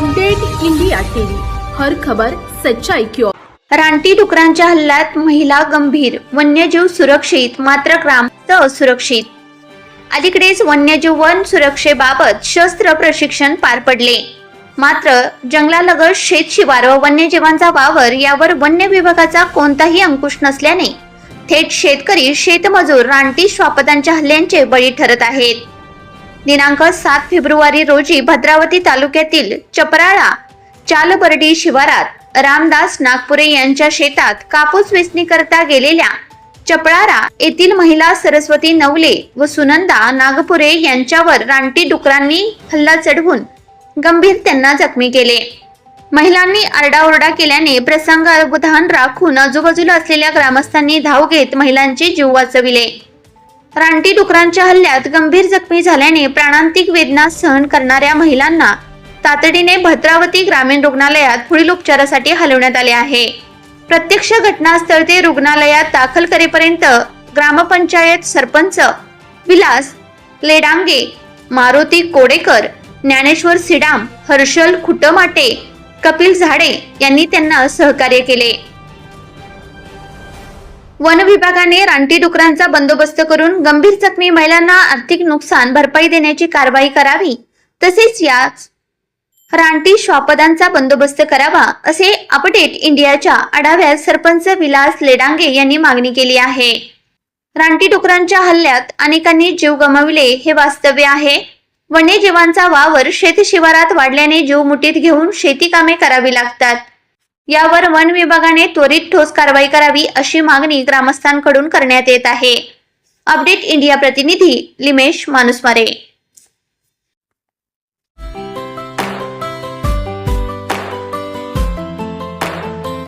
Update India TV. हर खबर सच्चाई की ओर. रानटी डुकरांच्या हल्ल्यात महिला गंभीर वन्यजीव सुरक्षित मात्र ग्रामस्थ असुरक्षित. अलीकडेच वन्यजीव वन सुरक्षेबाबत शस्त्र प्रशिक्षण पार पडले. मात्र जंगलालगत शेत शिवार व वन्यजीवांचा वावर यावर वन्य विभागाचा कोणताही अंकुश नसल्याने थेट शेतकरी शेतमजूर रानटी श्वापदांच्या हल्ल्यांचे बळी ठरत आहेत. दिनांक सात फेब्रुवारी रोजी भद्रावती तालुक्यातील चपराळा चालबर्डी शिवारात रामदास नागपुरे यांच्या शेतात कापूस वेचणीकरता गेलेल्या चपळारा येथील महिला सरस्वती नवले व सुनंदा नागपुरे यांच्यावर रानटी डुकरांनी हल्ला चढवून गंभीर त्यांना जखमी केले. महिलांनी आरडाओरडा केल्याने प्रसंग अवधान राखून आजूबाजूला असलेल्या ग्रामस्थांनी धाव घेत महिलांचे जीव वाचविले. रानटी डुकरांच्या हल्ल्यात गंभीर जखमी झाल्याने प्राणांतिक वेदना सहन करणाऱ्या महिलांना तातडीने भद्रावती ग्रामीण रुग्णालयात पुढील उपचारासाठी हलवण्यात आले आहे. प्रत्यक्ष घटनास्थळ ते रुग्णालयात दाखल करेपर्यंत ग्रामपंचायत सरपंच विलास लेडांगे मारुती कोडेकर ज्ञानेश्वर सिडाम हर्षल खुटमाटे कपिल झाडे यांनी त्यांना सहकार्य केले. वन विभागाने रानटी डुकरांचा बंदोबस्त करून गंभीर जखमी महिलांना आर्थिक नुकसान भरपाई देण्याची कारवाई करावी तसेच या रानटी श्वापदांचा बंदोबस्त करावा असे अपडेट इंडियाच्या आढाव्यात सरपंच विलास लेडांगे यांनी मागणी केली आहे. रानटी डुकरांच्या हल्ल्यात अनेकांनी जीव गमावले हे वास्तव्य आहे. वन्यजीवांचा वावर शेत शिवारात वाढल्याने जीव मुठीत घेऊन शेती कामे करावी लागतात. यावर वन विभागाने त्वरित ठोस कारवाई करावी अशी मागणी ग्रामस्थांकडून करण्यात येत आहे. अपडेट इंडिया प्रतिनिधी लिमेश मानुसमारे.